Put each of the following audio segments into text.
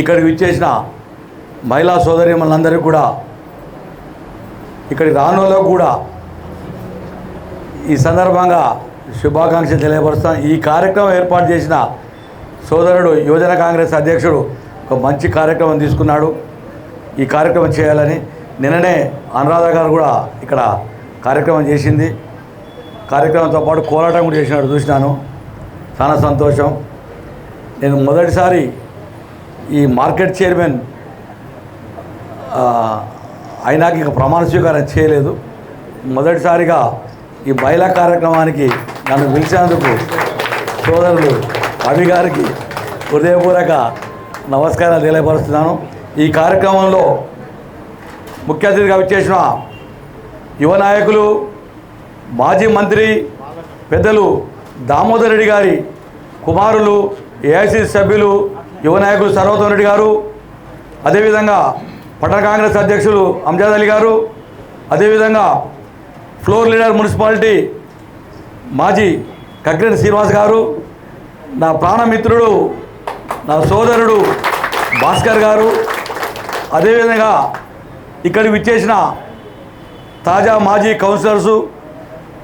ఇక్కడికి విచ్చేసిన మహిళా సోదరిమలందరికీ కూడా ఇక్కడికి రానులో కూడా ఈ సందర్భంగా శుభాకాంక్షలు తెలియపరుస్తాం. ఈ కార్యక్రమం ఏర్పాటు చేసిన సోదరుడు యువజన కాంగ్రెస్ అధ్యక్షుడు ఒక మంచి కార్యక్రమం తీసుకున్నాడు. ఈ కార్యక్రమం చేయాలని నిన్ననే అనురాధ గారు కూడా ఇక్కడ కార్యక్రమం చేసింది. కార్యక్రమంతో పాటు కోలాటం కూడా చేసినాడు చూసినాను. చాలా సంతోషం. నేను మొదటిసారి ఈ మార్కెట్ చైర్మన్ అయినాక ఇక ప్రమాణ స్వీకారం చేయలేదు. మొదటిసారిగా ఈ మహిళా కార్యక్రమానికి నన్ను పిలిచినందుకు సోదరులు అవి గారికి హృదయపూర్వక నమస్కారాలు తెలియపరుస్తున్నాను. ఈ కార్యక్రమంలో ముఖ్య అతిథిగా విచ్చేసిన యువ నాయకులు మాజీ మంత్రి పెద్దలు దామోదర్ రెడ్డి గారి కుమారులు ఏఐసి సభ్యులు యువ నాయకులు సర్వోత్తమ రెడ్డి గారు అదేవిధంగా పట్టణ కాంగ్రెస్ అధ్యక్షులు అంజాద్ అలీ గారు అదేవిధంగా ఫ్లోర్ లీడర్ మున్సిపాలిటీ మాజీ కగ్రెన్ శ్రీనివాస్ గారు నా ప్రాణమిత్రుడు నా సోదరుడు భాస్కర్ గారు అదేవిధంగా ఇక్కడికి విచ్చేసిన తాజా మాజీ కౌన్సిలర్సు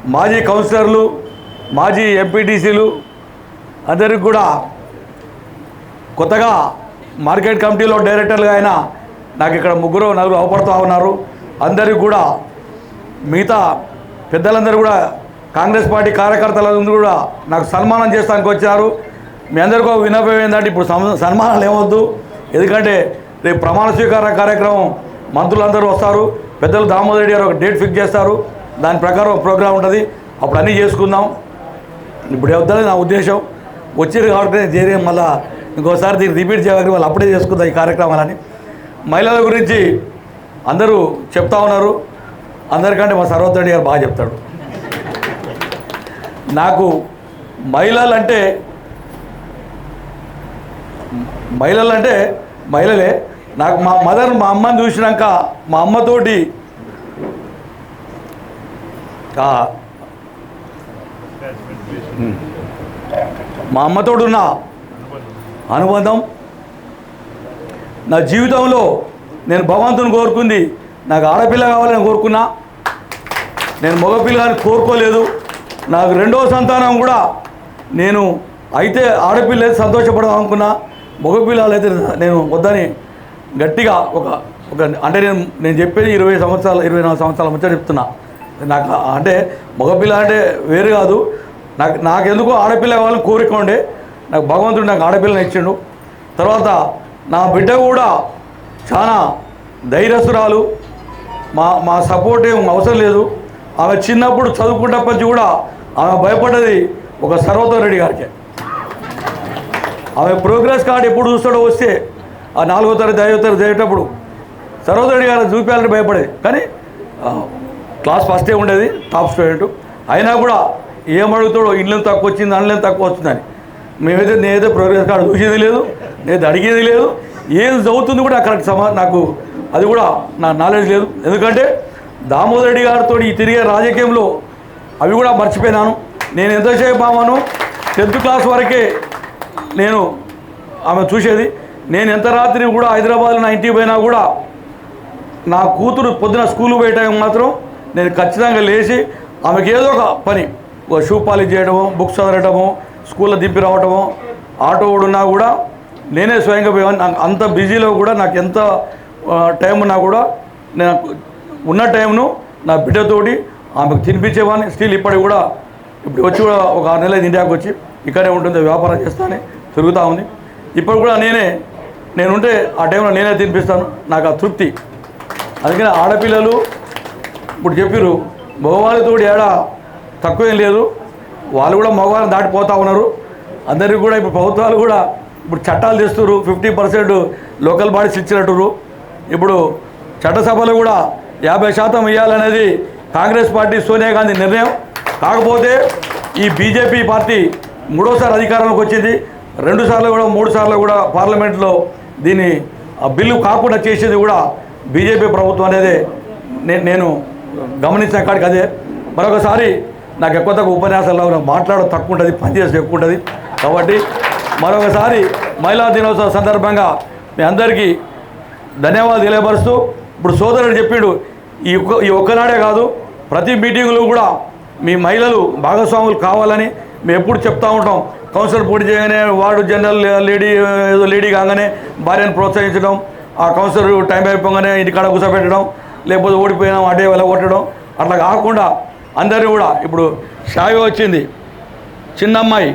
మాజీ కౌన్సిలర్లు మాజీ ఎంపీటీసీలు అందరికి కూడా కొత్తగా మార్కెట్ కమిటీలో డైరెక్టర్లుగా అయినా నాకు ఇక్కడ ముగ్గురు నలుగురు అవపడుతూ ఉన్నారు. అందరికి కూడా మిగతా పెద్దలందరూ కూడా కాంగ్రెస్ పార్టీ కార్యకర్తలందరూ కూడా నాకు సన్మానం చేస్తానికి వచ్చారు. మీ అందరికీ ఒక ఏంటంటే ఇప్పుడు సన్మానాలు ఏమొద్దు. ఎందుకంటే రేపు ప్రమాణ స్వీకార కార్యక్రమం మంత్రులందరూ వస్తారు. పెద్దలు దామోదర్ రెడ్డి గారు ఒక డేట్ ఫిక్స్ చేస్తారు. దాని ప్రకారం ఒక ప్రోగ్రాం ఉంటుంది. అప్పుడు అన్నీ చేసుకుందాం. ఇప్పుడు వద్దని నా ఉద్దేశం వచ్చేది కాబట్టి నేను చేరే ఇంకోసారి దీన్ని రిపీట్ చేయాలి వాళ్ళు అప్పుడే చేసుకుందాం ఈ కార్యక్రమాలని మహిళల గురించి అందరూ చెప్తా ఉన్నారు. అందరికంటే మా సర్వోత్తరెడ్డి గారు బాగా చెప్తాడు. నాకు మహిళలు అంటే మహిళలు. అంటే మహిళలే నాకు మా మదర్ మా అమ్మని చూసినాక మా అమ్మతోటి మా అమ్మతోటి ఉన్న అనుబంధం. నా జీవితంలో నేను భగవంతుని కోరుకుంది. నాకు ఆడపిల్ల కావాలని కోరుకున్నా. నేను మగపిల్లని కోరుకోలేదు. నాకు రెండవ సంతానం కూడా నేను అయితే ఆడపిల్ల అయితే సంతోషపడదాం అనుకున్నా మగపిల్లలు అయితే నేను వద్దని గట్టిగా ఒక ఒక అంటే నేను నేను చెప్పేది ఇరవై సంవత్సరాలు ఇరవై నాలుగు సంవత్సరాల ముచ్చట చెప్తున్నా. నాకు అంటే మగపిల్ల అంటే వేరు కాదు. నాకు నాకెందుకు ఆడపిల్ల కావాలని కోరిక ఉండే. నాకు భగవంతుడు నాకు ఆడపిల్లని ఇచ్చిండు. తర్వాత నా బిడ్డ కూడా చాలా ధైర్యసురాలు. మా మా సపోర్ట్ ఏం అవసరం లేదు. ఆమె చిన్నప్పుడు చదువుకున్నప్పటి నుంచి కూడా ఆమె భయపడ్డది ఒక సర్వోత్తమ రెడ్డి గారికి ఆమె ప్రోగ్రెస్ కార్డు ఎప్పుడు చూస్తాడో వస్తే ఆ నాలుగో తరగతి ఐదో తరగతి చదివేటప్పుడు సర్వోత్తమ రెడ్డి గారు చూపించాలని భయపడేది. కానీ క్లాస్ ఫస్టే ఉండేది టాప్ స్టూడెంట్. అయినా కూడా ఏం అడుగుతాడో ఇల్లు తక్కువ వచ్చింది అన్నం తక్కువ వచ్చిందని మేమైతే నేనైతే ప్రోగ్రెస్ కార్డు చూసేది లేదు నేను అడిగేది లేదు. ఏది చదువుతుంది కూడా కరెక్ట్ సమా నాకు అది కూడా నా నాలెడ్జ్ లేదు. ఎందుకంటే దామోదర్ రెడ్డి గారితో ఈ తిరిగే రాజకీయంలో అవి కూడా మర్చిపోయినాను. నేను ఎంతసేపు ఆమెను టెన్త్ క్లాస్ వరకే నేను ఆమె చూసేది. నేను ఎంత రాత్రి కూడా హైదరాబాద్లో నా ఇంటికి పోయినా కూడా నా కూతురు పొద్దున స్కూల్ పోయే టైం మాత్రం నేను ఖచ్చితంగా లేచి ఆమెకి ఏదో ఒక పని. ఒక షూ పాలిష్ చేయడము బుక్స్ చదవడము స్కూల్లో దింపి రావటము ఆటో కూడా ఉన్నా కూడా నేనే స్వయంగా పోయాను నాకు అంత బిజీలో కూడా నాకు ఎంత టైం ఉన్నా కూడా నేను ఉన్న టైంను నా బిడ్డతోటి ఆమెకు తినిపించేవాడిని స్టిల్ ఇప్పటికి కూడా ఇప్పుడు వచ్చి కూడా ఒక ఆరు నెలలు ఇండియాకి వచ్చి ఇక్కడే ఉంటుంది వ్యాపారం చేస్తానే తిరుగుతూ ఉంది. ఇప్పుడు కూడా నేనే నేనుంటే ఆ టైంలో నేనే తినిపిస్తాను. నాకు ఆ తృప్తి. అందుకని ఆడపిల్లలు ఇప్పుడు చెప్పారు భగవానితోడు ఏడా తక్కువేం లేదు. వాళ్ళు కూడా మగవాళ్ళని దాటిపోతూ ఉన్నారు. అందరికీ కూడా ఇప్పుడు ప్రభుత్వాలు కూడా ఇప్పుడు చట్టాలు తెస్తున్నారు ఫిఫ్టీ పర్సెంట్ లోకల్ బాడీస్ ఇచ్చినట్టు ఇప్పుడు చట్టసభలో కూడా యాభై శాతం ఇవ్వాలనేది కాంగ్రెస్ పార్టీ సోనియా గాంధీ నిర్ణయం. కాకపోతే ఈ బీజేపీ పార్టీ మూడోసారి అధికారంలోకి వచ్చింది. రెండు సార్లు కూడా మూడు సార్లు కూడా పార్లమెంట్లో దీన్ని ఆ బిల్లు కాకుండా చేసేది కూడా బీజేపీ ప్రభుత్వం అనేది నేను గమనించిన కాడికి అదే. మరొకసారి నాకు ఎక్కువ తక్కువ ఉపన్యాసాల్లో నాకు మాట్లాడడం తక్కువ ఉంటుంది పనిచేసి ఎక్కువ ఉంటుంది కాబట్టి మరొకసారి మహిళా దినోత్సవం సందర్భంగా మీ అందరికీ ధన్యవాదాలు తెలియపరుస్తూ ఇప్పుడు సోదరుడు చెప్పిండు ఈ ఒక్క ఈ ఒక్కనాడే కాదు ప్రతి మీటింగ్లో కూడా మీ మహిళలు భాగస్వాములు కావాలని మేము ఎప్పుడు చెప్తా ఉంటాం. కౌన్సిలర్ పోటీ చేయగానే వార్డు జనరల్ లేడీ ఏదో లేడీ కాగానే భార్యను ప్రోత్సహించడం ఆ కౌన్సిలర్ టైం అయిపోగానే ఇంటికాడ కూర్చోబెట్టడం లేకపోతే ఓడిపోయినాం అటే వల్ల కొట్టడం అట్లా కాకుండా అందరూ కూడా ఇప్పుడు షాయి వచ్చింది. చిన్న అమ్మాయి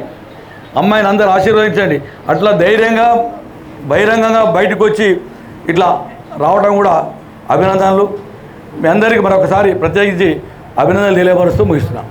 అమ్మాయిని అందరూ ఆశీర్వదించండి. అట్లా ధైర్యంగా బహిరంగంగా బయటకు వచ్చి ఇట్లా రావడం కూడా అభినందనలు. మీ అందరికీ మరొకసారి ప్రత్యేకించి అభినందనలు తెలియపరుస్తూ ముగిస్తున్నాం.